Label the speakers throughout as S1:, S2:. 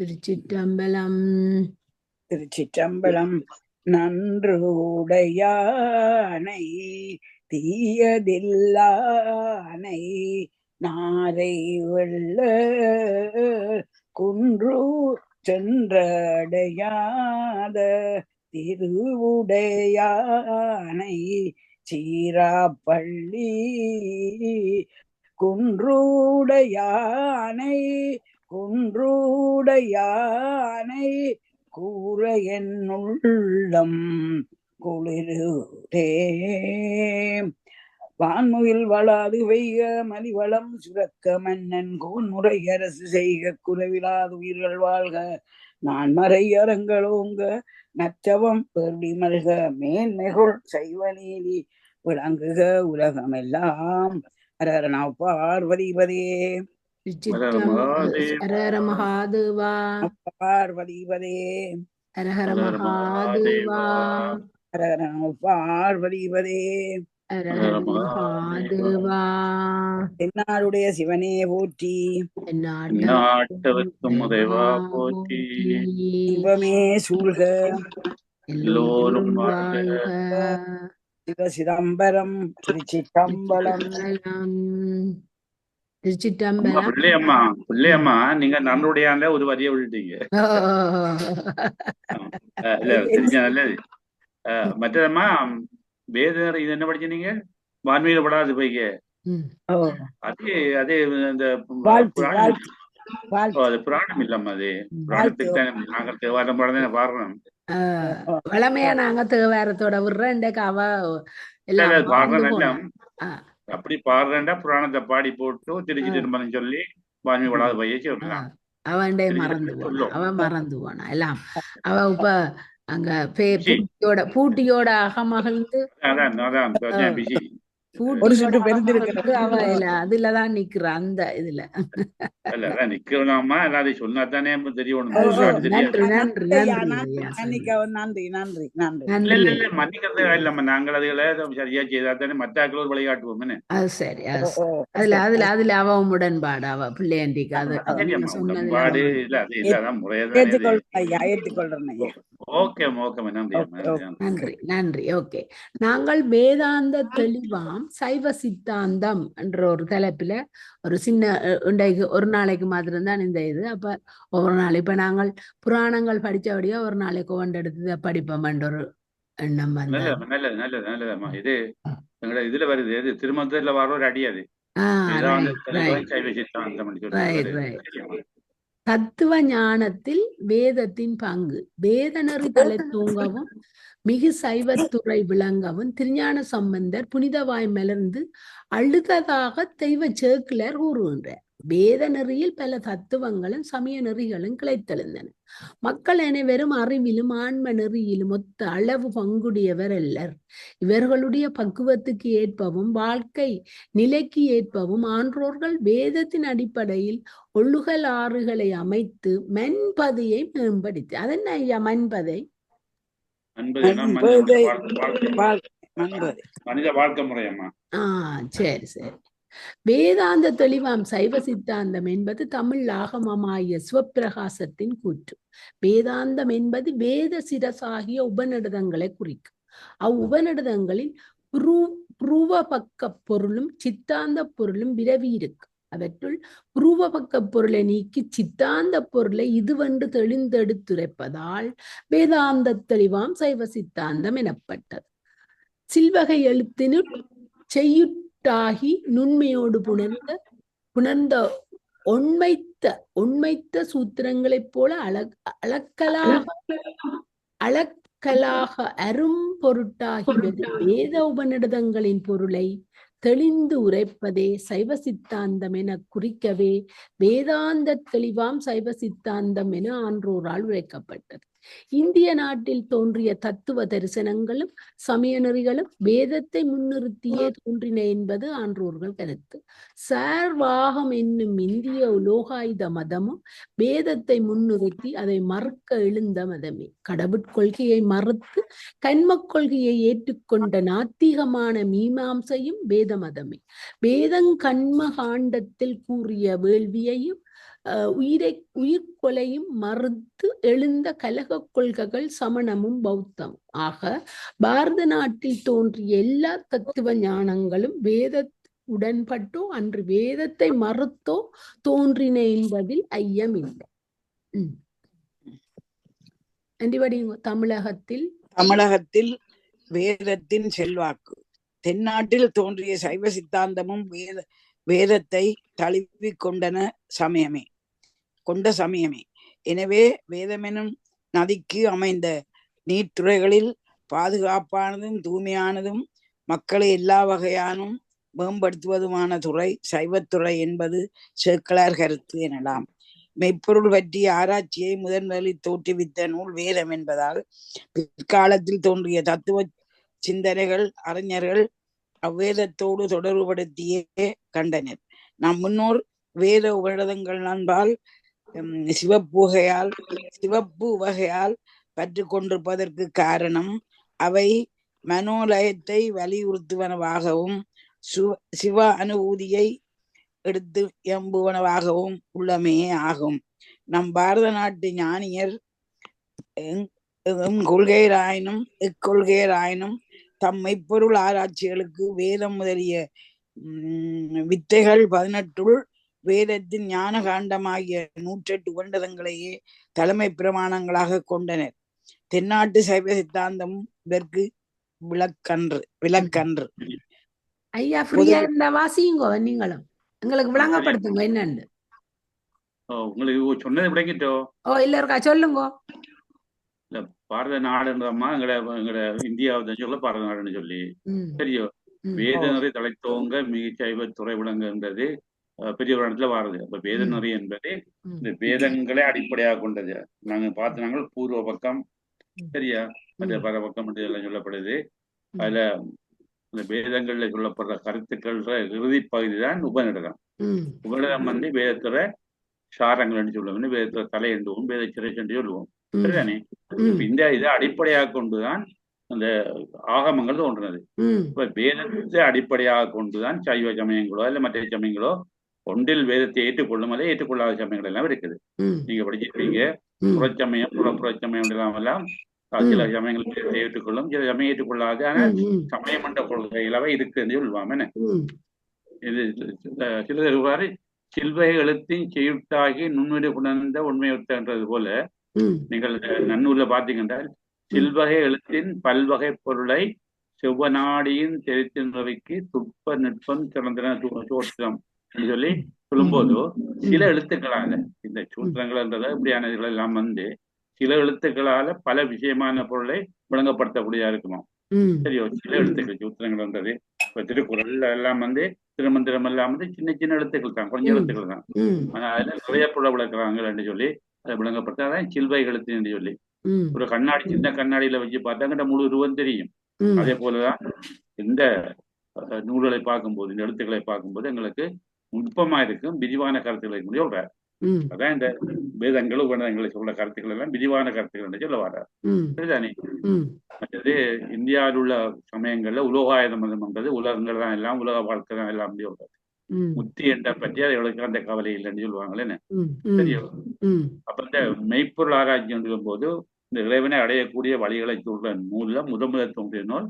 S1: திருச்சிற்றம்பலம்.
S2: திருச்சிற்றம்பலம் நன்று உடையானை தீயதில்லானை நாரை வெள்ள குன்று சென்றடையாத திருவுடையானை சீராப்பள்ளி குன்றுடையானை குன்றூடையானை கூற என்னுள்ளம் குளிருதே. வான்முயில் வளாது வெய்க மலிவளம் சுரக்க மன்னன் கோன்முறை அரசு செய்க குறைவிலாது உயிர்கள் வாழ்க. நான் மறை அரங்களோங்க நச்சவம் பெருடி மல்க மேன்மைகுள் செய்வ நீதி விளங்குக உலகமெல்லாம். அரரணா பார்வதிபதே
S1: ஹரஹர மகாதேவா.
S2: பார்வதிபதே
S1: ஹரஹர மகாதேவா.
S2: பார்வதிபதே
S1: ஹரஹர மகாதேவா.
S2: தென்னாருடைய சிவனே போற்றி.
S3: நாட்டவர்க்கும் உதவா போற்றி.
S2: இன்பமே சூழ்க.
S1: எல்லோரும்
S2: சிவ சிதம்பரம் திருச்சிற்றம்பலம்.
S1: திருச்சிற்றம்பலம்.
S3: பிள்ளையம்மா பிள்ளையம்மா நீங்க நன்றுடையாண்ட ஒரு வரியை விட்டுட்டீங்க. நல்லது மற்றதம்மா வேதர் இது என்ன படிச்சீங்க வான்மீக படாது போய்க்க. அதே அதே
S2: வாழ்த்து
S3: அது புராணம் இல்லம்மா அது. புராணத்துக்கு தானே நாங்கள் தேவாரம் படம் தானே பாடுறோம்
S1: வளமையா நாங்க தேவாரத்தோட விடுறோம் இன்றைக்கு அவ
S3: இல்ல,
S1: எல்லாம்
S3: அப்படி பாடுறேன்டா புராணத்தை பாடி போட்டு திருச்சி. திரும்பன்னு சொல்லி வான்மீக படாத பைய சொல்லலாம்
S1: அவன்டே
S3: சரி,
S1: மறந்து போனா.
S3: சொல்லும்.
S1: அவன் மறந்து போனா. எல்லாம். அவ இப்ப அங்க. பூட்டியோட பூட்டியோட அகமகிழ்ந்து
S3: அதான் அதான் பிஸி
S2: ஒரு
S1: பூட்டியோட
S2: பெருந்திருக்கிறது.
S1: அகமகிழ்ந்து அவ இல்ல அதுலதான் நிக்கிறா அந்த இதுல.
S3: அதான் நிக்கலாமா எல்லாத்தையும் சொன்னா தானே தெரியணும்.
S1: நன்றி நன்றி நன்றி
S3: இல்ல இல்ல மன்னிக்கிறது இல்லம்மா. நாங்கள் அதுகளை சரியா செய்தா தானே மற்ற ஆக்கள் ஒரு வழிகாட்டுவோம்
S1: அது சரி அதுல அதுல அதுல அவ உடன்பாடு அவ அது
S3: உடன்பாடு இல்ல அது முறையதான்
S2: ஏற்றுக்கொள்றேன்
S3: ஓகே ஓகே நன்றி நன்றி
S1: ஓகே. நாங்கள் வேதாந்த தெளிவாம் சைவ சித்தாந்தம் என்ற ஒரு தலைப்புல ஒரு சின்ன இன்றைக்கு ஒரு நாளைக்கு மாத்திரம் தான் இந்த இது. அப்ப ஒவ்வொரு நாள் இப்ப நாங்கள் புராணங்கள் படிச்சபடியா ஒரு நாளைக்கு ஒன்றெடுத்து இதை படிப்போம் என்ற ஒரு எண்ணம் வந்தது
S3: நல்லது நல்லது நல்லது நல்லதம்மா. இது எங்களோட இதுல வருது. இது திருமணத்துல வர ஒரு அடி அது. சைவ சித்தாந்தம்
S1: தத்துவ ஞானத்தில் வேதத்தின் பங்கு. வேதநெறி தலை தூங்கவும் மிகு சைவத்துறை விளங்கவும் திருஞான சம்பந்தர் புனிதவாய் மலர்ந்து அழுததாக தெய்வ சேக்கிலர் கூறுகின்றார். வேத நெறியில் பல தத்துவங்களும் சமய நெறிகளும் கிளைத்தெழுந்தன. மக்கள் அனைவரும் அறிவிலும் ஆன்ம நெறியிலும் ஒத்த அளவு பங்குடையவர் அல்லர். இவர்களுடைய பக்குவத்துக்கு ஏற்பவும் வாழ்க்கை நிலைக்கு ஏற்பவும் ஆன்றோர்கள் வேதத்தின் அடிப்படையில் ஒழுகல் ஆறுகளை அமைத்து மென்பதையை மேம்படுத்தி அதென்ன ஐயா மண்பதை?
S2: அன்பதை
S3: மனித வாழ்க்கை- முறையம்மா
S1: ஆ சரி சரி. வேதாந்த தெளிவாம் சைவ சித்தாந்தம் என்பது தமிழ் ஆகமமாகிய சிவப்பிரகாசத்தின் கூற்று. வேதாந்தம் என்பது வேத சிரசாகிய உபநிடதங்களை குறிக்கும். அவ் உபநிடதங்களில் புரு புருவபக்க பொருளும் சித்தாந்த பொருளும் விரவி இருக்கு. அவற்றுள் புருவபக்க பொருளை நீக்கி சித்தாந்த பொருளை இதுவென்று தெளிந்தெடுத்துரைப்பதால் வேதாந்த தெளிவாம் சைவ சித்தாந்தம் எனப்பட்டது. சில்வகை எழுத்தினுள் செய்யுட்டாகி நுண்மையோடு புணர்ந்த புணர்ந்த ஒண்மைத்த ஒண்மைத்த சூத்திரங்களைப் போல அளக் அளக்கலாக அளக்கலாக அரும் பொருட்டாகி வேத உபநிடதங்களின் பொருளை தெளிந்து உரைப்பதே சைவ சித்தாந்தம் என குறிக்கவே வேதாந்த தெளிவாம் சைவ சித்தாந்தம் என ஆன்றோரால் உரைக்கப்பட்டது. இந்திய நாட்டில் தோன்றிய தத்துவ தரிசனங்களும் சமய நெறிகளும் வேதத்தை முன்னிறுத்தியே தோன்றின என்பது ஆன்றோர்கள் கருத்து. சார்வாகம் என்னும் இந்திய உலோகாயுத மதமும் வேதத்தை முன்னிறுத்தி அதை மறுக்க எழுந்த மதமே. கடவுட்கொள்கையை மறுத்து கண்மக் கொள்கையை ஏற்றுக்கொண்ட நாத்திகமான மீமாம்சையும் வேத மதமே. வேதங் கண்ம காண்டத்தில் கூறிய வேள்வியையும் உயிரை உயிர்கொலையும் மறுத்து எழுந்த கலக கொள்கைகள் சமணமும் பௌத்தம். ஆக பாரத நாட்டில் தோன்றிய எல்லா தத்துவ ஞானங்களும் வேத உடன்பட்டோ அன்று வேதத்தை மறுத்தோ தோன்றின என்பதில் ஐயமில்லை. ம். தமிழகத்தில்
S2: தமிழகத்தில் வேதத்தின் செல்வாக்கு. தென்னாட்டில் தோன்றிய சைவ சித்தாந்தமும் வேத வேதத்தை தழுவிக் கொண்டன சமயமே. கொண்ட சமயமே. எனவே வேதமெனும் நதிக்கு அமைந்த நீர்த்துறைகளில் பாதுகாப்பானதும் தூய்மையானதும் மக்களை எல்லா வகையானும் மேம்படுத்துவதுமான துறை சைவத்துறை என்பது சேக்கலார் கருத்து எனலாம். மெய்ப்பொருள் பற்றிய ஆராய்ச்சியை முதன் முதலில் தோற்றுவித்த நூல் வேதம் என்பதால் பிற்காலத்தில் தோன்றிய தத்துவ சிந்தனைகள் அறிஞர்கள் அவ்வேதத்தோடு தொடர்புபடுத்தியே கண்டனர். நம் முன்னோர் வேத உபநிடதங்கள் நண்பால் சிவப்புகையால் சிவப்பு வகையால் சிவப்பு பற்று கொண்டிருப்பதற்கு காரணம் அவை மனோலயத்தை வலியுறுத்துவனவாகவும் சிவ அனுபூதியை எடுத்து எம்புவனவாகவும் உள்ளமே ஆகும். நம் பாரத நாட்டு ஞானியர் கொள்கையராயினும் இக்கொள்கையராயினும் தம் மெய்ப்பொருள் ஆராய்ச்சிகளுக்கு வேதம் முதலிய உம், வித்தைகள் பதினெட்டுள் வேதத்தின் ஞான காண்டமாகிய நூற்றெட்டு உபண்டதங்களையே தலைமை பிரமாணங்களாக கொண்டனர். தென்னாட்டு சைவ சித்தாந்தம் இதற்கு விளக்கன்று விளக்கன்று.
S1: ஐயா ஃப்ரீயா இருந்தா வாசியுங்கோ நீங்களும். எங்களுக்கு விளங்கப்படுத்துங்க என்னன்னு.
S3: ஓ, உங்களுக்கு சொன்னது விளங்கிட்டோ?
S1: ஓ இல்ல இருக்கா சொல்லுங்க.
S3: பாரத நாடுன்றமா எங்கட எங்கட இந்தியாவை சொல்ல பாரத நாடுன்னு சொல்லி. சரியோ வேதநெறி தலைத்தோங்க மிக சைவ துறை விளங்குன்றது அஹ், பெரிய புராணத்துல வாருது. அப்ப வேதநெறி என்பது இந்த வேதங்களே அடிப்படையாக கொண்டது. நாங்க பார்த்து நாங்கள் பூர்வ பக்கம் சரியா? மற்ற
S1: ம்,
S3: பர பக்கம் என்று எல்லாம் சொல்லப்படுது. அதுல இந்த வேதங்கள்ல சொல்லப்படுற கருத்துக்கள் இறுதி பகுதி தான் உபநிடதம். உபநிடதம் வந்து வேதத்துல சாரங்கள்னு சொல்லுவோம். வேதத்துல தலை என்றும் வேத சிறை என்று சொல்லுவோம். சரிதானே? இந்த இதை அடிப்படையாக கொண்டுதான் அந்த ஆகமங்கள் தோன்றினது. இப்ப வேதத்தை அடிப்படையாக கொண்டுதான் சைவ சமயங்களோ இல்ல மற்ற சமயங்களோ ஒன்றில் வேதத்தை ஏற்றுக்கொள்ளும் அல்லது ஏற்றுக்கொள்ளாத சமயங்கள் எல்லாம் இருக்குது. நீங்க படிச்சிருக்கீங்க புறச்சமயம் புற புறச்சமயம் எல்லாம் எல்லாம் சில சமயங்கள் ஏற்றுக்கொள்ளும் சில சமயம் ஏற்றுக்கொள்ளாது ஆனா சமயம் என்ற கொள்கையிலவே இருக்குன்னு சொல்லுவாங்க என்ன? இது சில- சிலர் இவ்வாறு சில்வை எழுத்தின் செய்யுட்டாகி நுண்ணுயிர் உணர்ந்த உண்மையுத்தன்றது போல நீங்கள் நன்னூல்ல பாத்தீங்கன்னா சில்வகை எழுத்தின் பல்வகை பொருளை செவ்வநாடியின் தெரித்து நிறைக்கு துப்ப நுட்பம் சிறந்தன சூ- சூத்திரம் என்று சொல்லி சொல்லும்போது சில எழுத்துக்களால இந்த சூத்திரங்கள்ன்றத இப்படியானதுகள் எல்லாம் வந்து சில எழுத்துக்களால பல விஷயமான பொருளை விளங்கப்படுத்தக்கூடியதா இருக்குமா?
S1: ம்,
S3: சரியோ சில எழுத்துக்கள் சூத்திரங்கள்ன்றது. இப்ப திருக்குறள் எல்லாம் வந்து திருமந்திரம் எல்லாம் வந்து சின்ன சின்ன எழுத்துக்கள் தான் கொஞ்சம். எழுத்துக்கள் தான். ஆனா அதுல நிறைய பொருளை விளக்குறாங்க என்று சொல்லி அதை விளங்கப்படுத்தாதான் சில்வை எழுத்து என்று சொல்லி. ஒரு கண்ணாடி சின்ன கண்ணாடியில வச்சு பார்த்தாங்கிட்ட முழு உருவம் தெரியும். அதே போலதான் இந்த நூல்களை பார்க்கும்போது இந்த எழுத்துக்களை பார்க்கும்போது எங்களுக்கு நுட்பமா இருக்கும் விரிவான கருத்துக்களை இருக்கும் சொல்ற
S1: ம்,
S3: அதான் இந்த வேதங்கள் உபநிடங்களை சொல்ற கருத்துக்கள் எல்லாம் விரிவான கருத்துக்கள் என்று சொல்ல வர
S1: ம்,
S3: சரிதானே?
S1: ம்,
S3: மற்றது இந்தியாவில் உள்ள சமயங்கள்ல உலோகாயுத மதம்ன்றது உலகங்கள் தான் எல்லாம் உலக வாழ்க்கை தான் எல்லாம் சொல்றது
S1: ம்,
S3: முத்தி என்ற பற்றி எவ்வளவு அந்த கவலை இல்லைன்னு சொல்லுவாங்களே என்ன?
S1: ம், ம்,
S3: சரியோ அப்ப இந்த மெய்ப்பொருள் ஆராய்ச்சி போது இந்த இறைவனை அடையக்கூடிய வழிகளை சொல்ற நூல்ல முத முதல் தோன்றிய நூல்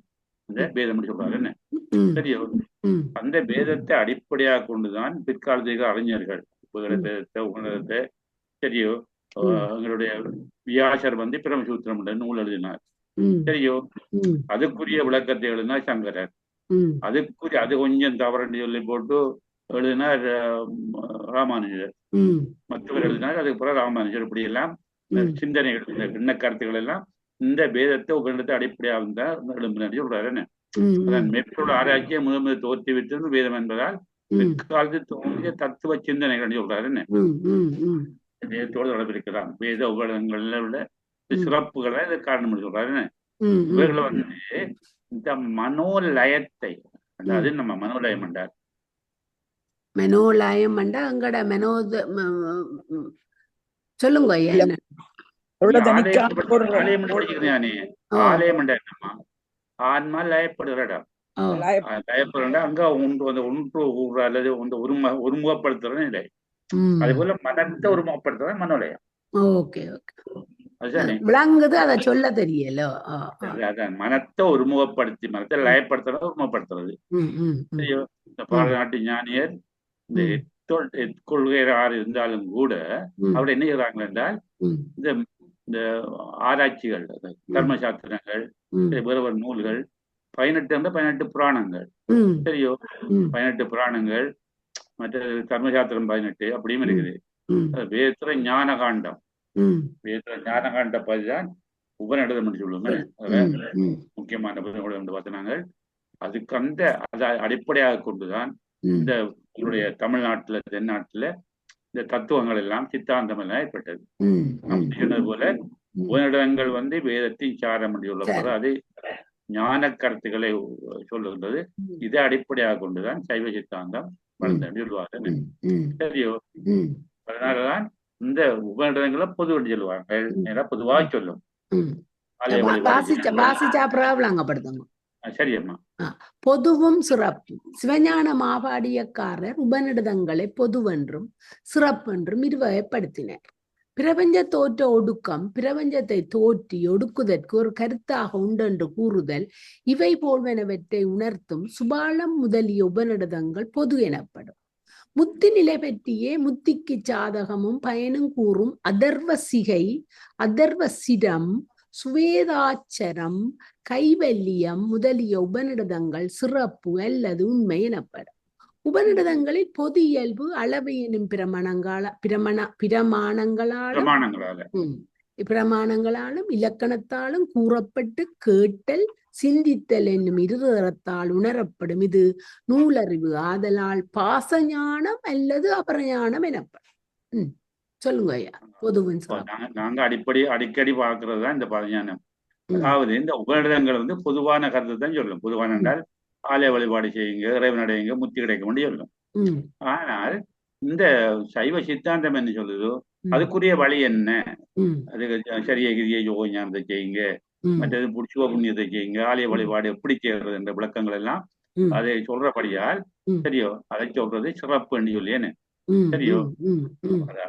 S3: இந்த வேதம் சொல்றாரு என்ன?
S1: ம்,
S3: சரியோ அந்த வேதத்தை அடிப்படையாக கொண்டுதான் பிற்காலத்தில் அறிஞர்கள் உபகர வேதத்தை உபநிடத்தை சரியோ எங்களுடைய வியாசர் வந்து பிரமசூத்திரம் நூல் எழுதினார். சரியோ அதுக்குரிய விளக்கத்தை எழுதினார் சங்கரர். அதுக்குரிய அது கொஞ்சம் தவறுன்னு சொல்லி போட்டு எழுதினார் ராமானுஜர். மற்றவர் எழுதினார் அதுக்கு பிறகு ராமானுஜர் இப்படி எல்லாம் சிந்தனைகள் இந்த எண்ண கருத்துக்கள் எல்லாம் இந்த வேதத்தை உபநிடத்தை அடிப்படையாக தான் எழும்பினார் சொல்றாரு என்ன? அதான் மெட்ரோட ஆராய்ச்சியை முதல் முதல் தோற்றி விட்டது வேதம் என்பதால் பிற்காலத்தில் தோன்றிய தத்துவ சிந்தனைகள் சொல்றாரு என்ன?
S1: ம், ம், ம்,
S3: வேதத்தோடு தொடர்பிருக்கிறான் வேத உபகரணங்கள்ல உள்ள சிறப்புகளை இது காரணம் என்று சொல்றாரு என்ன?
S1: ம், ம்,
S3: இவர்களை வந்து இந்த மனோலயத்தை அதாவது நம்ம மனோலயம் என்றார்
S1: மெனோலயம் அண்டா அங்கட மெனோத ம- ம், சொல்லுங்க ஐயா
S3: ஆன்மா லயப்படுகிற இடம்
S1: ஓ,
S2: லய-
S3: லயப்படுறா அங்க ஒன்று அந்த ஒன்று அல்லது வந்து ஒரும ஒருமுகப்படுத்துற நிலை
S1: ம்.
S3: அதே போல மனத்தை ஒருமுகப்படுத்துறது மனோலயம்.
S1: ஓகே விளங்குது அத சொல்ல தெரியல.
S3: அதான் மனத்தை ஒருமுகப்படுத்தி மனத்தை லயப்படுத்துறது ஒருமுகப்படுத்துறது இந்த பாரநாட்டு ஞானியர் இந்த எட்கொள்கையார் இருந்தாலும் கூட அவர் என்ன செய்யறாங்க என்றால் இந்த இந்த ஆராய்ச்சிகள் கர்ம சாஸ்திரங்கள் வேறு நூல்கள் பதினெட்டு அந்த பதினெட்டு புராணங்கள். சரியோ பதினெட்டு புராணங்கள் மற்ற கர்மசாஸ்திரம் பதினெட்டு அப்படியும் இருக்குது. வேத்திர ஞான காண்டம் வேத்திர ஞான காண்ட பதிதான் உபநிடதம் என்று
S1: ம்,
S3: முக்கியமான பார்த்தினாங்க அதுக்கு அந்த அதை அடிப்படையாக கொண்டுதான் இந்த உங்களுடைய தமிழ்நாட்டுல தென்னாட்டுல இந்த தத்துவங்கள் எல்லாம் சித்தாந்தம் எல்லாம் ஏற்பட்டது சொன்னது போல
S1: ம்.
S3: உபநிடதங்கள் வந்து வேதத்தின் சாரம்
S1: சரி.
S3: சொல்லப்படுறது அது ஞான கருத்துக்களை சொல்லுகின்றது. இதை அடிப்படையாக கொண்டுதான் சைவ சித்தாந்தம் வளர்ந்து சொல்லுவாங்க சரியோ? அதனாலதான் இந்த உபநிடதங்களை பொது வழி சொல்லுவாங்க. பொதுவாக சொல்லும்.
S1: பொதுவும் சிறப்பு. சிவஞான மாபாடியக்காரர் உபநிடதங்களை பொதுவென்றும் சிறப்பென்றும் இருவகைப்படுத்தினர். பிரபஞ்ச தோற்ற ஒடுக்கம் பிரபஞ்சத்தை தோற்றி ஒடுக்குதற்கு ஒரு கருத்தாக உண்டென்று கூறுதல் இவை போல்வனவற்றை உணர்த்தும் சுபாலம் முதலிய உபநிடதங்கள் பொது எனப்படும். முத்தி நிலை பற்றியே முத்திக்கு சாதகமும் பயனும் கூறும் அதர்வ சிகை அதர்வ சிரம் சுவேதாச்சரம் கைவல்லியம் முதலிய உபநிடதங்கள் சிறப்பு அல்லது உண்மை எனப்படும். உபநிடதங்களில் பொது இயல்பு அளவு எனும் பிரமணங்கள பிரமண பிரமாணங்களாலும் பிரமாணங்களாலும் இலக்கணத்தாலும் கூறப்பட்டு கேட்டல் சிந்தித்தல் என்னும் இருதரத்தால் உணரப்படும். இது நூலறிவு ஆதலால் பாசஞானம் அல்லது அபரஞானம் எனப்படும். சொல்லுங்க ஐயா. பொதுவின் சிறப்பு
S3: நாங்க அடிப்படை அடிக்கடி பார்க்கிறது தான் இந்த பரிஞானம்
S1: ம்,
S3: அதாவது இந்த உபநிடதங்கள் வந்து பொதுவான கருத்தை தான் சொல்லும். பொதுவான என்றால் ஆலய வழிபாடு செய்யுங்க இறைவன் அடையுங்க முத்தி கிடைக்க முடியும் சொல்லும். ஆனால் இந்த சைவ சித்தாந்தம் என்ன சொல்லுதோ? அதுக்குரிய வழி என்ன? அதுக்கு சரிய கிரிய யோக ஞானத்தை செய்யுங்க மற்றது புடிச்சுவ புண்ணியத்தை செய்யுங்க. ஆலய வழிபாடு எப்படி செய்யறது என்ற விளக்கங்கள் எல்லாம் அதை சொல்றபடியால். சரியோ அதை சொல்றது சிறப்புன்னு சொல்லியேன்னு.
S1: ம்,
S3: சரியோ?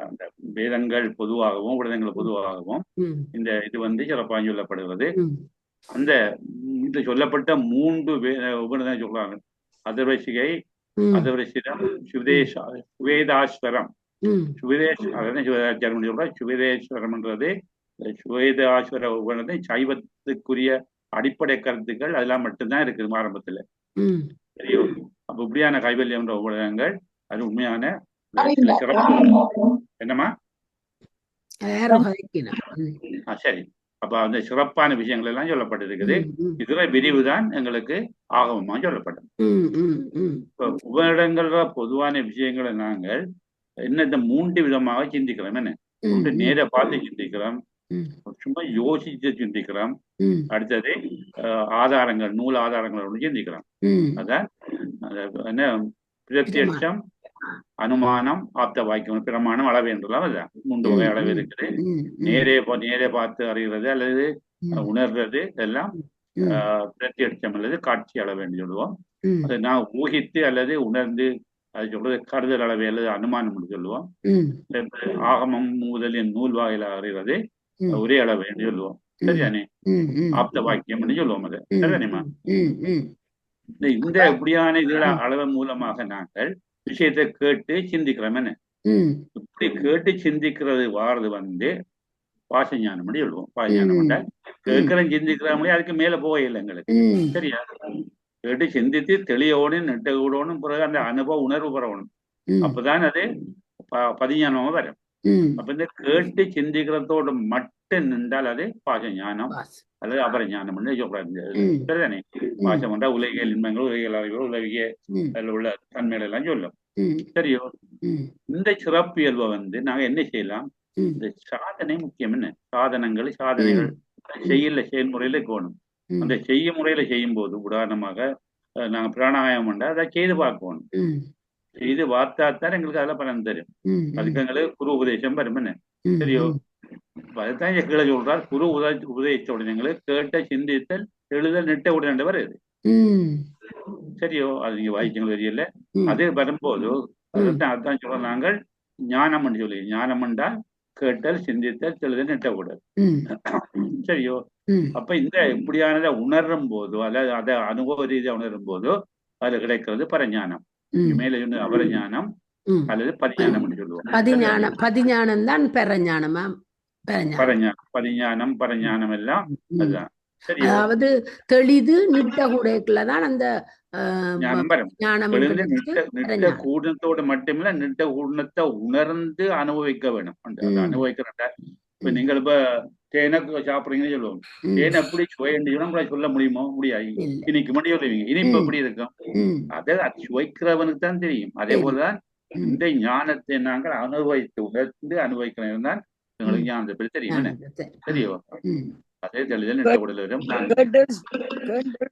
S3: அந்த வேதங்கள் பொதுவாகவும் விடதங்கள் பொதுவாகவும் இந்த இது வந்து சிறப்பாக சொல்லப்படுகிறது. அந்த இந்த சொல்லப்பட்ட மூன்று உபநிடதம் சொல்றாங்க. அதர்வசிகை
S1: ம்,
S3: அதர்வசிடம் சுவேதேஷ சுவேதாஸ்வரம்.
S1: ம்,
S3: சுவேதேஷ் அதான் சுவேதாச்சாரம் சொல்ற சுவேதேஸ்வரம்ன்றது சுவேதாஸ்வர உபநிடதம் சைவத்துக்குரிய அடிப்படை கருத்துக்கள் அதெல்லாம் மட்டும்தான் இருக்குது ஆரம்பத்துல. சரியோ? அப்ப இப்படியான கைவல்யம்ன்ற உபநிடதங்கள் அது உண்மையான சில சிறப்பு என்னம்மா?
S1: யாரோ கதைக்கினா. ம்,
S3: ஆ, சரி. அப்ப அந்த சிறப்பான விஷயங்கள் எல்லாம் சொல்லப்பட்டிருக்குது இதுல விரிவுதான் எங்களுக்கு ஆகவமா சொல்லப்பட்டது.
S1: ம், ம், ம்,
S3: இப்ப உபநிடங்கள்ல பொதுவான விஷயங்களை நாங்கள் என்ன இந்த மூன்று விதமாக சிந்திக்கிறோம். என்ன? நேர பார்த்து சிந்திக்கிறோம்.
S1: ம்,
S3: சும்மா யோசிச்சு சிந்திக்கிறோம்.
S1: ம்,
S3: அடுத்தது ஆதாரங்கள் நூல் ஆதாரங்கள் ஒன்று சிந்திக்கிறோம். அதான் அது என்ன? பிரத்யட்சம் அனுமானம் ஆப்த வாக்கியம் பிரமாணம் அளவு என்றெல்லாம் அதுதான் மூன்று வகை அளவு இருக்குது. நேரே நேரே பார்த்து அறிகிறது அல்லது உணர்றது இதெல்லாம் பிரத்யட்சம் அல்லது காட்சி அளவு என்று சொல்லுவோம். அதை நான் ஊகித்து அல்லது உணர்ந்து அது சொல்றது கருதல் அளவு அல்லது அனுமானம் என்று சொல்லுவோம். ஆகமம் முதலின் நூல் வாயிலாக அறிகிறது. ஒரே அளவு என்று சொல்லுவோம். சரிதானே? ஆப்த வாக்கியம் என்று சொல்லுவோம் அது. சரிதானேமா இந்த இப்படியான இதுல அளவு மூலமாக நாங்கள் விஷயத்தை கேட்டு சிந்திக்கிறோம் என்ன?
S1: ம்,
S3: இப்படி கேட்டு சிந்திக்கிறது வாரது வந்து பாசஞானம் அப்படி சொல்லுவோம். பாசஞானம் கேட்கிறோம் சிந்திக்கிறோம் அதுக்கு மேல போகல எங்களுக்கு. சரியா? கேட்டு சிந்தித்து தெளியோடும் நெட்டகூடணும் பிறகு அந்த அனுபவ உணர்வு பெறணும். அப்பதான் அது பதிஞானமா வரும். அப்ப இந்த கேட்டு சிந்திக்கிறதோடு மட்டும் நின்றால் அது பாச ஞானம்
S1: பாஸ்.
S3: அல்லது அபர ஞானம் சொல்றாங்க
S1: ம்,
S3: சரிதானே பாசம் என்றால் உலகியல் இன்பங்கள் உலகியல் அறிவுகள் உலகிய உள்ள தன்மைகள் எல்லாம் சொல்லும் சரியோ இந்த சிறப்பு இயல்பை வந்து நாங்க என்ன செய்யலாம் இந்த சாதனை முக்கியம் என்ன சாதனங்கள் சாதனைகள் செய்யல செயல்முறையில இருக்கணும் அந்த செய்ய முறையில செய்யும் போது உதாரணமாக நாங்க பிராணாயாமம் பண்ணா அதை செய்து பார்க்கணும் செய்து பார்த்தா தான் எங்களுக்கு அதில் பலன் தெரியும்
S1: ம்,
S3: அதுக்கு எங்களுக்கு குரு உபதேசம் வரும் என்ன சரியோ அதுதான் கீழே சொல்றார் குரு உத உபதேசித்த உடனே கேட்ட சிந்தித்தல் எழுதல் நெட்ட உடனே வருது
S1: ம்,
S3: சரியோ? அது நீங்க வாய்க்கங்கள் தெரியல. அது வரும்போது அதான் சொல்றோம் நாங்கள் ஞானம் என்று சொல்லி ஞானம் என்றால் கேட்டல் சிந்தித்தல் தெளிதல் நிட்டக்கூடாது
S1: ம்.
S3: சரியோ? அப்ப இந்த இப்படியானதை உணரும் போதோ அல்லது அதை அனுபவ ரீதியா உணரும் போதோ அதுல கிடைக்கிறது பரஞானம். மேல சொன்ன அபரஞானம் அல்லது பரிஞானம் என்று சொல்லுவோம்.
S1: பதிஞானம் பதிஞானம் தான் பெறஞானமா
S3: பரஞானம் பதிஞானம் பரஞானம் எல்லாம். அதுதான்
S1: அதாவது தெளிது நிட்ட கூடைக்குள்ள தான் அந்த
S3: நிட்ட
S1: பரஞானம்.
S3: கூடத்தோடு மட்டுமில்ல நிட்ட கூடத்தை உணர்ந்து அனுபவிக்க வேணும். அனுபவிக்கிறத இப்ப
S1: ம்.
S3: நீங்கள் இப்ப தேனை சாப்பிடுறீங்கன்னு சொல்லுவோம் தேன் எப்படி சுவைன்னு சொல்ல முடியுமோ முடியாது
S1: இல்ல.
S3: இனிக்கு மட்டும் சொல்லுவீங்க இனிப்பு. எப்படி இருக்கும் அதை அது சுவைக்கிறவனுக்கு தான் தெரியும் அதே. போலதான். இந்த ஞானத்தை நாங்கள் அனுபவித்து உணர்ந்து அனுபவிக்கிறோம் தான் எங்களுக்கு ஞானத்தை பற்றி தெரியும் என்ன?
S1: ஞானத்தை.
S3: சரியோ
S1: ம்,
S3: அதே தெளிதல் நிட்ட உடல் வரும்
S2: கேட்டல் கேட்டல்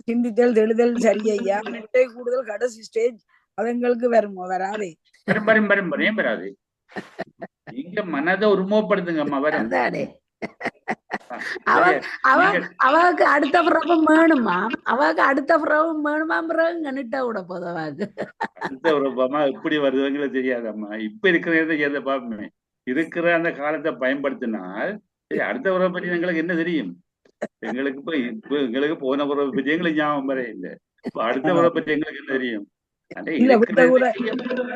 S2: சிந்தித்தல் தெளிதல் சரி ஐயா நெட்டை கூடுதல் கடைசி ஸ்டேஜ் அது எங்களுக்கு வருமோ வராதே.
S3: வரும் வரும் வரும் வராது? நீங்க மனதை உருவப்படுத்துங்கம்மா வரும்.
S1: அவக்கு அடுத்த பிறப்பும் வேணுமா? அவக்கு அடுத்த பிறவும் வேணுமா? பிறகு இங்க நிட்ட விட போதும் அவக்கு
S3: அடுத்த அம்மா எப்படி வருதுங்கிறது தெரியாதம்மா. இப்ப இருக்கிறத எதை பார்ப்போமே? இருக்கிற அந்த காலத்தை பயன்படுத்தினால் அடுத்த உறவை பற்றி எங்களுக்கு என்ன தெரியும்? எங்களுக்கு இப்ப எங்களுக்கு போன உறவை பற்றி எங்களுக்கு ஞாபகம் வர இல்லை. அடுத்த உறவை பற்றி எங்களுக்கு என்ன தெரியும்?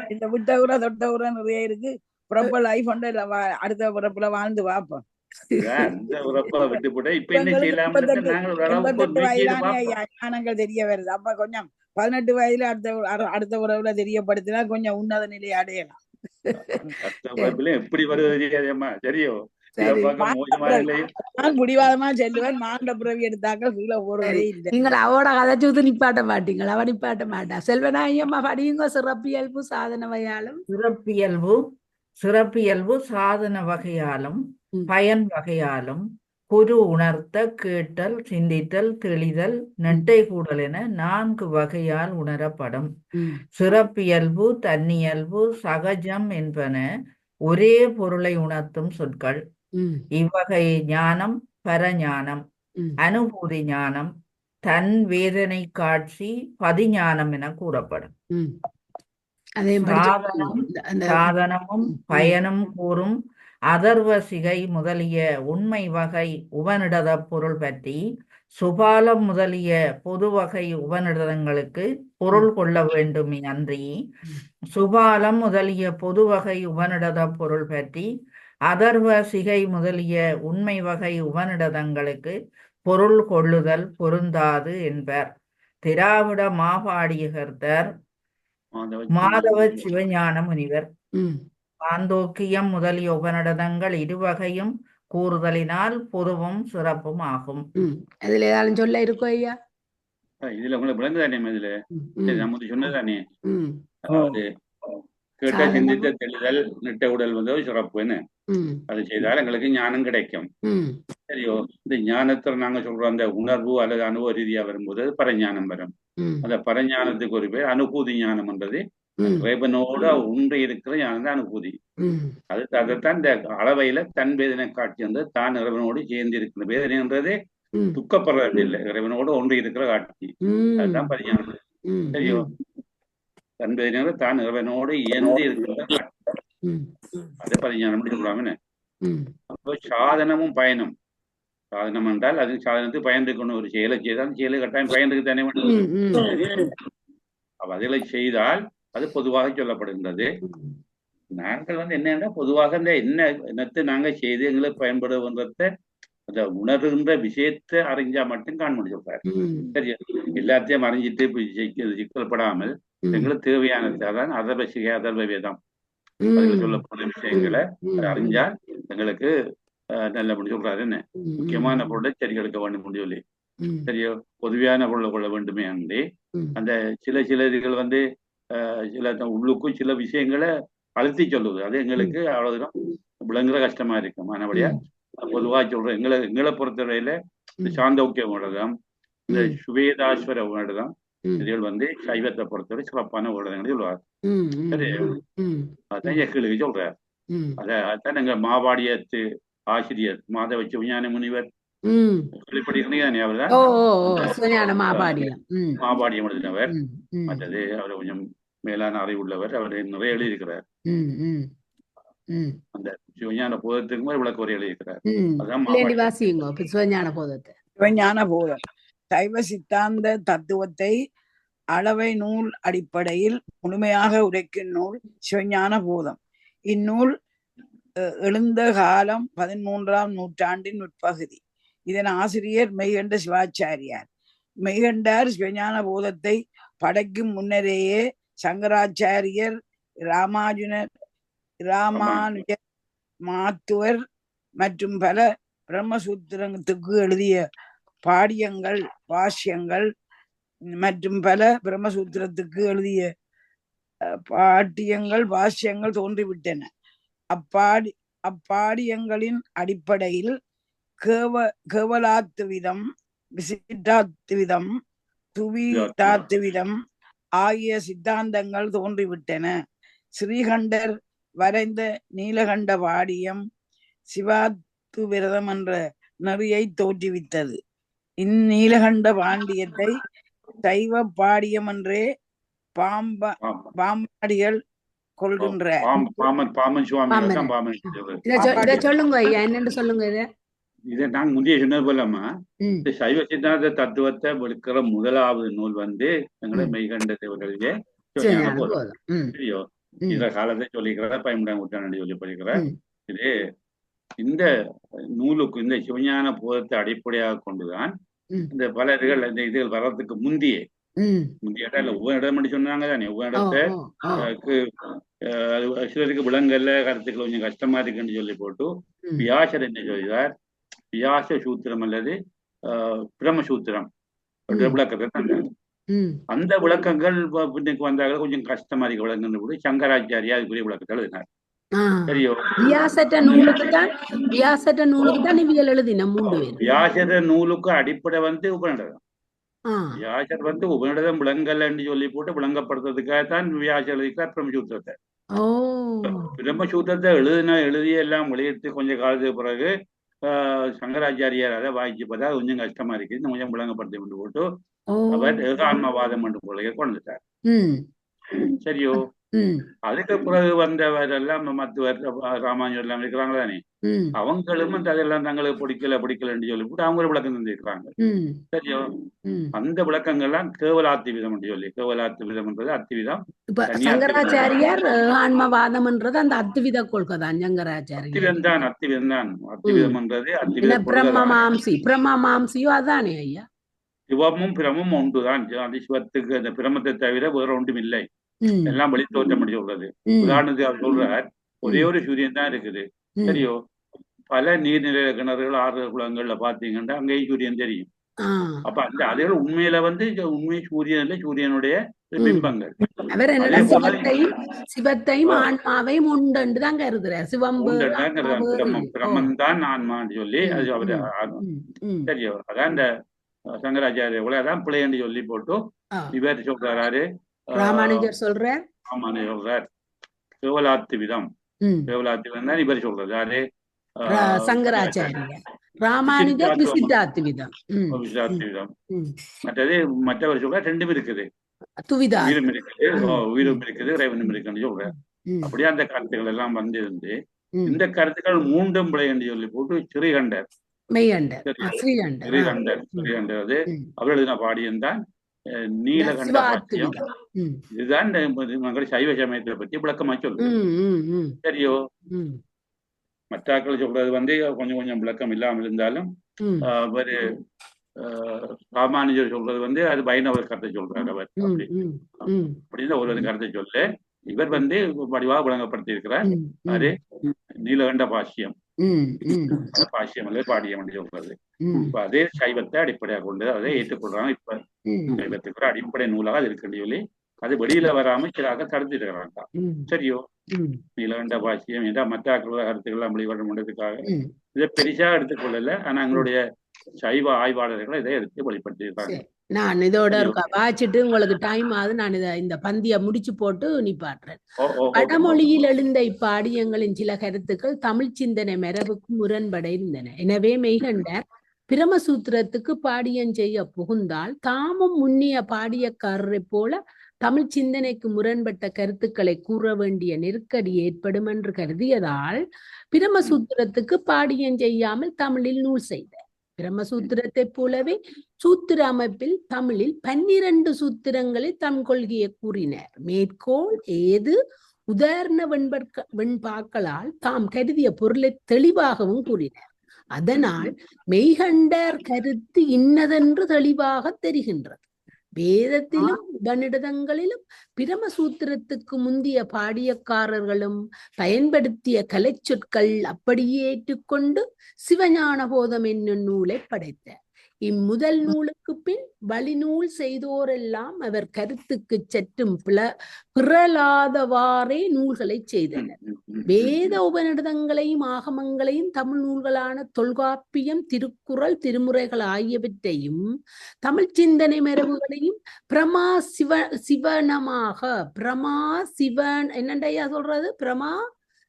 S2: இந்த விட்ட கூட தொட்ட கூட நிறைய இருக்கு. பிறப்ப லைஃப் அடுத்த பிறப்புல வாழ்ந்து பார்ப்போம். தெரிய வருது. அப்ப கொஞ்சம் பதினெட்டு வயதுல அடுத்த அடு- அடுத்த உறவுல தெரியப்படுத்தினா கொஞ்சம் உன்னத நிலையை அடையலாம்.
S3: எப்படி
S2: நான் பிடிவாதமா செல்லுவேன். மாண்ட பிறவி எடுத்தாக்கள் கீழே போறதே இல்லை
S1: நீங்கள் அவட கதைச்சு நிப்பாட்ட மாட்டீங்கள். அவ நிப்பாட்ட மாட்டா. செல்வநாயகம்மா படியுங்க. சிறப்பியல்பு சாதன
S4: சிறப்பியல்பு சிறப்பியல்பு சாதன வகையாலும். பயன் வகையாலும் குரு உணர்த்த கேட்டல் சிந்தித்தல் தெளிதல் நெட்டை கூடல் என நான்கு வகையால் உணரப்படும். சிறப்பியல்பு தன்னியல்பு சகஜம் என்பன ஒரே பொருளை உணர்த்தும் சொற்கள். இவ்வகை ஞானம் பரஞானம். அனுபூதி ஞானம் தன் வேதனை காட்சி பதிஞானம் என கூறப்படும். சாதனமும் பயனும் கூறும் அதர்வ சிகை முதலிய உண்மை வகை உபநிடத பொருள் பற்றி சுபாலம் முதலிய பொது வகை உபநிடதங்களுக்கு பொருள் கொள்ள வேண்டுமே அன்றி சுபாலம் முதலிய பொது வகை உபநிடத பொருள் பற்றி அதர்வ சிகை முதலிய உண்மை வகை உபநிடதங்களுக்கு பொருள் கொள்ளுதல் பொருந்தாது என்பர். திராவிட மாபாடியகர்த்தர் மாதவ சிவஞான முனிவர். மாந்தோக்கியம் முதலிய உபநிடதங்கள் இருவகையும் கூறுதலினால் பொதுவும் சிறப்பும் ஆகும்.
S1: அதுல ஏதாலும் சொல்ல இருக்கோ ஐயா?
S3: இதுல உங்களுக்கு விளங்குதானே இதுல நம்ம சொன்னதானே
S1: ம்,
S3: அதாவது கேட்ட. சிந்தித்த தெளிதல் நிட்ட உடல் வந்து சிறப்பு என்ன
S1: ம்,
S3: அது செய்தால் எங்களுக்கு ஞானம் கிடைக்கும்.
S1: ம்,
S3: சரியோ? இந்த ஞானத்துல நாங்க சொல்றோம் அந்த உணர்வு அல்லது அனுபவ ரீதியா வரும்போது அது பரஞானம் வரும். அந்த பரஞானத்துக்கு ஒரு பேர் அனுபூதி ஞானம் என்றது இறைவனோட ஒன்று இருக்கிற தான் அனுபூதி. அது அதைத்தான் இந்த அளவையில தன் வேதனை காட்சி வந்து தான் இறைவனோடு சேர்ந்து இருக்கிற வேதனைன்றது துக்கப்படுறது இல்லை. இறைவனோடு ஒன்று இருக்கிற காட்சி. அதுதான் பரிஞானம். சரியோ தன் வேதனை தான் இறைவனோடு இயந்து இருக்கிற காட்சி. அது பரிஞானம் சொல்றாம
S1: ம்,
S3: அப்போ சாதனமும் பயனும் சாதனம் என்றால் அது சாதனத்துக்கு பயன் இருக்கணும் ஒரு செயலை செய்தால் அந்த செயலை கட்டாயம் பயன் இருக்கு தானே அப்ப அதில் செய்தால் அது பொதுவாக சொல்லப்படுகின்றது. நாங்கள் வந்து என்னன்னா பொதுவாக இந்த என்ன என்னத்தை நாங்க செய்து எங்களுக்கு பயன்படுகின்றத அந்த உணர்கின்ற விஷயத்தை அறிஞ்சா மட்டும் காண முடியும் சொல்றாரு.
S1: ம்,
S3: சரியா எல்லாத்தையும் அறிஞ்சிட்டு சிக்கல்படாமல் எங்களுக்கு தேவையானதான் அதர்வ சிகை அதர்வ வேதம் அதில் சொல்லப்பட்ட விஷயங்களை அறிஞ்சால் எங்களுக்கு நல்ல சொல்றாரு. என்ன? முக்கியமான பொருளை சரி எடுக்க வேண்டும் சொல்லி சரியோ பொதுவான பொருளை கொள்ள வேண்டுமே அன்றி அந்த சில சில இதுகள் வந்து சில உள்ளுக்கும் சில விஷயங்களை அழுத்தி சொல்லுது. அது எங்களுக்கு அவ்வளவு தூரம் விளங்குற கஷ்டமா இருக்கும் ஆனபடியா பொதுவா சொல்றேன் எங்களை எங்களை பொறுத்தவரையில இந்த. சாந்தோக்கிய உணர்தம் இந்த. சுவேதாஸ்வர உணர்தம். இதுகள் வந்து சைவத்தை பொறுத்தவரை சிறப்பான உணர்தங்கள் சொல்லுவார். சரி. அதான் எங்களுக்கு சொல்றார். அதான் எங்க மாவாடியத்து ஆசிரியர் மாதவ சிவஞான முனிவர்.
S1: மாபாடியம்.
S3: எழுதினவர் மற்றது அவர் கொஞ்சம் மேலான அறிவுள்ளவர். அவர் நிறைய எழுதியிருக்கிறார். அந்த சிவஞான போதத்துக்கு மாதிரி விளக்க உரை எழுதியிருக்கிறார். அதான்
S1: சிவஞான போதத்தை.
S2: சிவஞான போதம். சைவ சித்தாந்த தத்துவத்தை அளவை நூல் அடிப்படையில் முழுமையாக உரைக்கும் நூல் சிவஞான போதம். இந்நூல் எழுந்த காலம் பதிமூன்றாம் நூற்றாண்டின் முற்பகுதி. இதன் ஆசிரியர் மெய்கண்ட சிவாச்சாரியார். மெய்கண்டார் சிவஞான போதத்தை படைக்கும் முன்னரேயே சங்கராச்சாரியர் ராமானுஜர் ராமானுஜர் மாத்துவர் மற்றும் பல பிரம்மசூத்திரத்துக்கு எழுதிய பாடியங்கள் பாஷ்யங்கள் மற்றும் பல பிரம்மசூத்திரத்துக்கு எழுதிய பாட்டியங்கள் பாஷ்யங்கள் தோன்றிவிட்டன. அப்பாடி அப்பாடியங்களின் அடிப்படையில் கேவ கேவலாத்துவிதம் விசிட்டாத்துவிதம் துவிதாத்துவிதம் ஆகிய சித்தாந்தங்கள் தோன்றிவிட்டன. ஸ்ரீகண்டர் வரைந்த நீலகண்ட பாடியம் சிவாத்து விரதம் என்ற நெறியை தோற்றுவித்தது. இந்நீலகண்ட பாண்டியத்தை சைவ பாடியம் என்றே பாம்ப. பாம்பாடிகள் கொள்கின்ற
S1: சொல்லுங்க ஐயா என்னன்னு சொல்லுங்க இத?
S3: இதை நாங்க முந்தைய சொன்னது போலமா இந்த சைவ சித்தாந்த தத்துவத்தை விளக்கிற முதலாவது நூல் வந்து எங்களை. மெய்கண்ட தேவர்களுடைய இந்த காலத்தை சொல்லிக்கிறத பயமுடன் விட்டான் சொல்லி படிக்கிற
S1: ம்.
S3: இது இந்த நூலுக்கு இந்த சிவஞான போதத்தை அடிப்படையாக கொண்டுதான். இந்த பலர்கள் இந்த இதுகள் வர்றதுக்கு முந்தியே. முந்தைய இடம் இல்ல ஒவ்வொரு இடம் மட்டும் சொன்னாங்க தானே. ஒவ்வொரு
S1: ஓ
S3: இடத்த
S1: ஓ ஓ
S3: அதுக்கு, அஹ், அது சிலருக்கு விலங்கல்ல கருத்துக்கள் கொஞ்சம் கஷ்டமா இருக்குன்னு சொல்லி போட்டு வியாசர் என்ன சொல்கிறார் வியாச சூத்திரம் அல்லது அஹ், பிரம்ம சூத்திரம் என்ற
S1: ம்.
S3: விளக்கத்தை அந்த விளக்கங்கள் பின்னுக்கு வந்தாங்க கொஞ்சம் கஷ்டமா இருக்கு விளங்குன்னு கூட. சங்கராச்சாரியா அதுக்குரிய விளக்கத்தை எழுதினார். வியாசர நூலுக்கு அடிப்படை வந்து உபநிடதம். வியாசர் வந்து உபநிடதம் விளங்கலன்னு சொல்லி போட்டு விளங்கப்படுத்துறதுக்காக தான் வியாசர் எழுதிக்கிறார் பிரம்மசூத்திரத்தை. பிரம்மசூத்திரத்தை எழுதின எழுதிய எல்லாம் வெளியிட்டு கொஞ்ச காலத்துக்கு பிறகு சங்கராச்சாரியார் அதை வாய்ச்சி பார்த்தா கொஞ்சம் கஷ்டமா இருக்கு இன்னும் கொஞ்சம் விளங்கப்படுத்தி கொண்டு போட்டு அவர் ஏகான்மவாதம் என்று கொள்கையை கொண்டுட்டார். சரியோ? அதுக்கு பிறகு வந்தவர் எல்லாம் மத்துவர் ராமானுஜர் எல்லாம் இருக்கிறாங்க தானே அவங்களும் இந்த அதெல்லாம் தங்களுக்கு பிடிக்கல பிடிக்கலன்னு சொல்லி போட்டு அவங்க ஒரு விளக்கம் தந்திருக்கிறாங்க சரியோ அந்த விளக்கங்கள்லாம் கேவலாத்திவிதம் என்று சொல்லி கேவலாத்திவிதம் என்றது அத்திவிதம்.
S1: இப்ப சங்கராச்சாரியார் ஆன்மவாதம்ன்றது அந்த அத்துவித கொள்கை தான் சங்கராச்சாரியார்.
S3: அத்திவிதம் தான் அத்திவிதம் தான். அத்திவிதம் என்றது
S1: இல்ல
S3: அத்திவித
S1: பிரம்ம மாம்சி பிரம்ம மாம்சியும் அதானே ஐயா?
S3: சிவமும் பிரமும் ஒன்றுதான் அந்த சிவத்துக்கு அந்த பிரமத்தை தவிர வேற ஒன்றும் இல்லை. எல்லாம் வெளித்தோற்றம் சொல்றது உதாரணத்துக்கு அவர் சொல்றார் ஒரே ஒரு சூரியன் தான் இருக்குது. சரியோ? பல நீர்நிலை கிணறுகள் ஆறு குளங்கள்ல பாத்தீங்கன்னா அங்கேயும் சூரியன் தெரியும் அப்ப அந்த அதுகள் உண்மையில வந்து உண்மை சூரியன் இல்ல சூரியனுடைய. பிம்பங்கள்
S1: அவர்
S3: போல-
S1: சிவத்தையும் சிவத்தையும். ஆன்மாவையும் உண்டுன்னு தான் கருதுறார் சிவம் வேறு,
S3: உண்டுதாங்கிறது
S1: ஆன்மா வேறு
S3: பிரம்மம்
S1: இல்லை. ஓ.
S3: பிரம்மன் தான் ஆன்மான்னு சொல்லி அது அவரு. சரியோ அதான் இந்த சங்கராச்சாரிய அதான் பிள்ளைன்னு சொல்லி போட்டு. இவர் சொல்றாரு
S1: ராமானுஜர் சொல்றார்
S3: ராமானுஜர் சொல்றார் கேவலாத்து விதம். கேவலாத்து விதம் தான் இவர் சொல்றது யாரு அஹ்,
S1: ரா- சங்கராச்சாரியார் ராமானுஜர் விசிட்டாத்து விதம் ம்,
S3: விசிஷ்டாத்து விதம்
S1: ம்.
S3: மற்றது மற்றவர் சொல்ற ரெண்டும் இருக்குது
S1: துவிதா
S3: உயிரும் இருக்குது உயிரும் இருக்குது இறைவனும் இருக்குன்னு சொல்றார்
S1: ம்,
S3: அப்படியே அந்த கருத்துக்கள் எல்லாம் வந்திருந்து. இந்த கருத்துக்கள் மூன்றும் பிழை என்று சொல்லி போட்டு.
S1: ஆ, ஸ்ரீகண்டர்.
S3: ஸ்ரீகண்டர் அது. அவர் எழுதின பாடியம் தான் நீலகண்ட
S1: சிவாத்து
S3: பாட்டியம்
S1: விதம் ம்,
S3: இதுதான் சைவ சமயத்தை பத்தி விளக்கமா சொல்றது
S1: ம், ம், ம்,
S3: சரியோ மற்றாக்கள் சொல்றது வந்து கொஞ்சம் கொஞ்சம் விளக்கம் இல்லாமல் இருந்தாலும் அவரு ராமானுஜர் சொல்றது வந்து அது வைணவர் கருத்தை சொல்றாரு அவர். அப்படி. அப்படின்னு ஒரு கருத்தை சொல்ல. இவர் வந்து வடிவாக விளங்கப்படுத்தி இருக்கிறார் அது நீலகண்ட பாஷ்யம். பாஷ்யம் அல்லது பாடியம் என்று சொல்றது. இப்ப அதே சைவத்தை அடிப்படையாக கொண்டு அதை ஏற்றுக்கொள்றாங்க. இப்ப சைவத்துக்கு அடிப்படை நூலாக அது இருக்குன்னு சொல்லி அது வெளியில வராம சிலாக தடுத்துட்டு இருக்கிறாங்க சரியோ? நீலகண்ட பாஷ்யம் என்ற மற்ற கருத்துக்கள் எல்லாம் வெளிவர முடியறதுக்காக.
S1: ம்.
S3: இதை பெரிசா எடுத்துக்கொள்ளல. ஆனா எங்களுடைய சைவ ஆய்வாளர்கள் இதை எடுத்து வெளிப்படுத்தி இருக்காங்க
S1: சரி. நான் இதோட வாச்சிட்டு உங்களுக்கு டைம் ஆகுது. நான் இத இந்த பந்திய முடிச்சு போட்டு
S3: ஓ, ஓ,
S1: வடமொழியில் எழுந்த இப்பாடியங்களின் சில கருத்துக்கள் தமிழ் சிந்தனை மரபுக்கு முரண்பட இருந்தன எனவே மெய்கண்டார் பிரமசூத்திரத்துக்கு பாடியம் செய்ய புகுந்தால் தாமும் முன்னிய பாடியக்காரரை போல தமிழ் சிந்தனைக்கு முரண்பட்ட கருத்துக்களை கூற வேண்டிய நெருக்கடி ஏற்படும் என்று கருதியதால் பிரமசூத்திரத்துக்கு பாடியம் செய்யாமல் தமிழில் நூல் செய்தார் பிரம்மசூத்திரத்தைப் போலவே சூத்திர அமைப்பில் தமிழில் பன்னிரண்டு சூத்திரங்களை தம் கொள்கையை கூறினார். மேற்கோள் ஏது? உதாரண வெண்பற்க வெண்பாக்களால் தாம் கருதிய பொருளை தெளிவாகவும் கூறினார். அதனால் மெய்கண்டார் கருத்து இன்னதென்று தெளிவாக தெரிகின்றது. வேதத்திலும் உபநிடதங்களிலும் பிரமசூத்திரத்துக்கு முந்திய பாடியக்காரர்களும் பயன்படுத்திய கலைச்சொற்கள் அப்படியே ஏற்றுக்கொண்டு சிவஞான போதம் என்னும் நூலை படைத்தார் இம்முதல் நூலுக்கு பின் வழிநூல் செய்தோரெல்லாம் அவர் கருத்துக்கு சற்றும் பிள பிறலாதவாறே நூல்களை செய்தனர். வேத உபநிடதங்களையும் ஆகமங்களையும் தமிழ் நூல்களான தொல்காப்பியம் திருக்குறள் திருமுறைகள் ஆகியவற்றையும் தமிழ் சிந்தனை மரபுகளையும் பிரமா சிவ சிவனமாக பிரமா சிவன் என்னண்டையா சொல்றது? பிரமா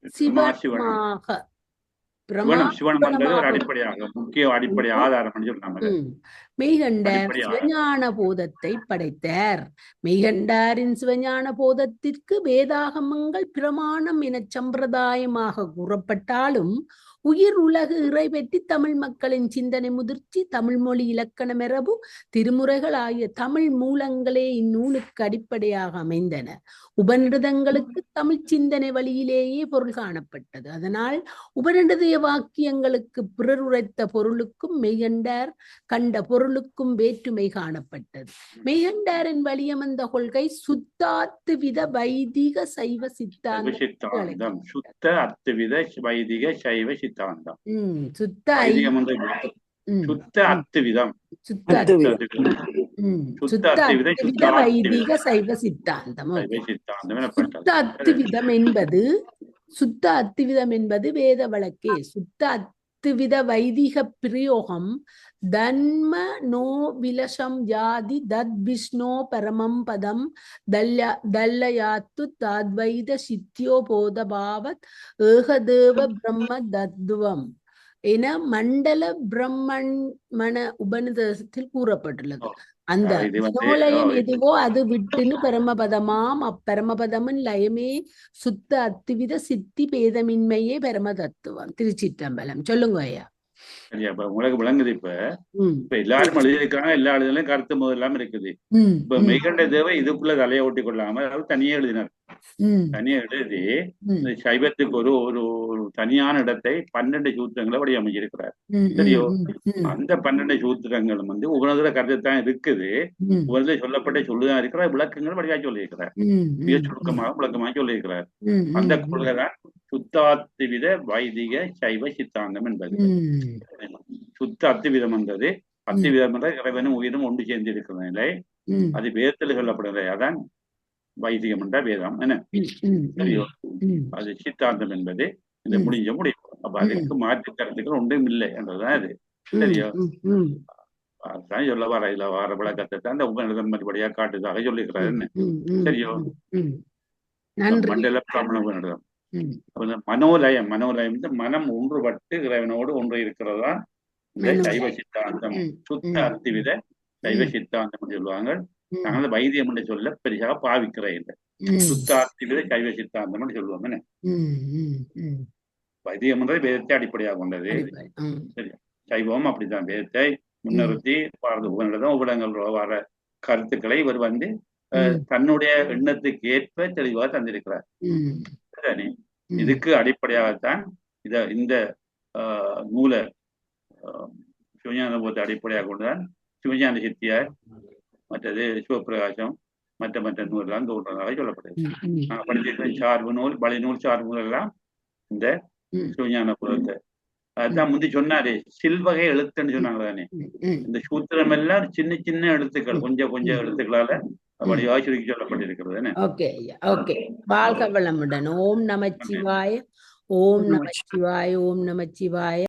S3: பிரமா சிவனம்.
S1: சிவனமாக.
S3: சிவனம் ஒரு அடிப்படையாக முக்கிய அடிப்படை ஆதாரம் சொன்னாங்க
S1: ம். மெய்கண்டார். சிவஞான போதத்தை படைத்தார். மெய்கண்டாரின் சிவஞான போதத்திற்கு வேதாகமங்கள் பிரமாணம் என சம்பிரதாயமாக கூறப்பட்டாலும் உயிர் உலகு இறை பற்றி தமிழ் மக்களின் சிந்தனை முதிர்ச்சி தமிழ் மொழி இலக்கண மரபு திருமுறைகள் ஆகிய தமிழ் மூலங்களே இந்நூலுக்கு அடிப்படையாக அமைந்தன. உபநிடதங்களுக்கு தமிழ் சிந்தனை வழியிலேயே பொருள் காணப்பட்டது. அதனால் உபநிடத வாக்கியங்களுக்கு பிறர் உரைத்த பொருளுக்கும் மெய்கண்டார் கண்ட பொருளுக்கும் வேற்றுமை காணப்பட்டது. மெய்கண்டாரின் வழியமர்ந்த கொள்கை சுத்தாத்து வித வைதிக சைவ
S3: சைவ
S1: சித்தாந்த
S3: சித்தாந்தம் சுத்த அத்துவித வைதிக சைவ சித்தாந்தம்
S1: உம் சுத்த ஐ-
S3: வைதிகம் வந்து சுத்த அத்துவித சுத்த
S1: வைதிக சைவ சித்தாந்தம். சுத்த அத்துவிதம் என்பது சுத்த அத்துவிதம் என்பது வேத வழக்கே. சுத்த அத்துவித வைதிக பிரயோகம் தன்ம நோ விலசம் ஜாதி தத் விஷ்ணோ பரமம் பதம் தல்ய தல்லயாத்து தாத்வைத சித்தியோ போத பாவத் ஏகதேவ பிரம்ம தத்துவம் என மண்டல பிரம்மன் மன உபநிதத்தில் கூறப்பட்டுள்ளது. அந்த
S3: இது-
S1: எதுவோ அது விட்டுன்னு பரமபதமாம் அப்பரமபதமன் லயமே சுத்த அத்துவித சித்தி பேதமின்மையே பரம தத்துவம். திருச்சிற்றம்பலம். சொல்லுங்க ஐயா.
S3: சரியா? இப்ப உங்களுக்கு விளங்குது இப்ப. இப்ப எல்லாரும் எழுதியிருக்காங்க எல்லா எழுதிலும் கருத்து முதலாம் இருக்குது.
S1: ம்
S3: இப்ப மெய்கண்ட தேவை இதுக்குள்ள தலையை ஒட்டி கொள்ளாம அவர் தனியே எழுதினார். தனியா எழுதி சைவத்துக்கு ஒரு ஒரு தனியான இடத்தை பன்னெண்டு சூத்திரங்களை வடிவமைச்சிருக்கிறார். சரியோ? அந்த பன்னெண்டு சூத்திரங்களும் வந்து உபநதுல கருத்து தான் இருக்குது உபநதுல சொல்லப்பட்ட சொல்லுதான் இருக்கிறார் விளக்கங்கள் வழியா சொல்லியிருக்கிறார். மிக சுருக்கமாக விளக்கமாக சொல்லியிருக்கிறார். அந்த கொள்கை தான் சுத்தாத்துவித வைதிக சைவ சித்தாந்தம் என்பது. சுத்த அத்துவிதம் என்பது அத்துவிதம் என்ற இறைவனும் உயிரும் ஒன்று சேர்ந்து இருக்கிற நிலை அது வேதத்தில் சொல்லப்படுகிற அதான் வைதிகம் என்ற வேதம். என்ன? சரியோ அது சித்தாந்தம் என்பது இந்த. முடிஞ்ச முடியும் அப்ப அதுக்கு மாற்று கருத்துக்கள் ஒன்றும் இல்லை என்றதுதான் அது சரியா? அதுதான் சொல்ல வர இதுல வர விளக்கத்தை தான் இந்த உபநிடதம் மறுபடியா காட்டுதாக சொல்லியிருக்கிறார். என்ன? சரியோ? மண்டல பிராமண உபநிடதம்.
S1: ம்,
S3: அப்ப இந்த மனோலயம் மனோலயம் வந்து மனம் ஒன்றுபட்டு இறைவனோடு ஒன்று இருக்கிறதா இந்த. சைவ சித்தாந்தம். சுத்த
S1: ம்.
S3: அர்த்திவித சைவ. சித்தாந்தம் சொல்லுவாங்க. நாங்கள் வைத்தியம் என்று சொல்ல பெரிதாக பாவிக்கிறேன் இல்லை.
S1: ம்,
S3: சுத்த அர்த்திவித சைவ சித்தாந்தம் சொல்லுவாங்க என்ன? வைத்தியம் என்றது வேதத்தை அடிப்படையாக கொண்டது. சைவம் அப்படித்தான். வேதத்தை முன்னிறுத்தி பாரத உபநிடதம் உபடங்கள் வர கருத்துக்களை இவர் வந்து. தன்னுடைய எண்ணத்துக்கு ஏற்ப தெளிவாக தந்திருக்கிறார். இதுக்கு அடிப்படையாகத்தான் இத இந்த ஆஹ், நூலை சிவஞான போத்தை அடிப்படையாக கொண்டுதான் சிவஞான சித்தியார் மற்றது சிவபிரகாசம் மற்ற மற்ற நூலெல்லாம் தோன்றதாக சொல்லப்படுது நாங்கள் படிச்சிருக்கிற சார்பு நூல் பழைய நூல் சார்பு நூல் எல்லாம் இந்த. சிவஞான புரத்தை அதுதான் முந்தி சொன்னாரு சில்வகை எழுத்துன்னு சொன்னாங்க தானே. இந்த சூத்திரம் எல்லாம் சின்ன சின்ன எழுத்துக்கள் கொஞ்சம் கொஞ்சம் எழுத்துக்களால வடிவாக சுருக்கி சொல்லப்பட்டிருக்கிறது
S1: ஓகே ஓகே. வாழ்க வளமுடன். ஓம் நமச்சிவாய ஓம் நமச்சிவாய ஓம் நமச்சிவாய.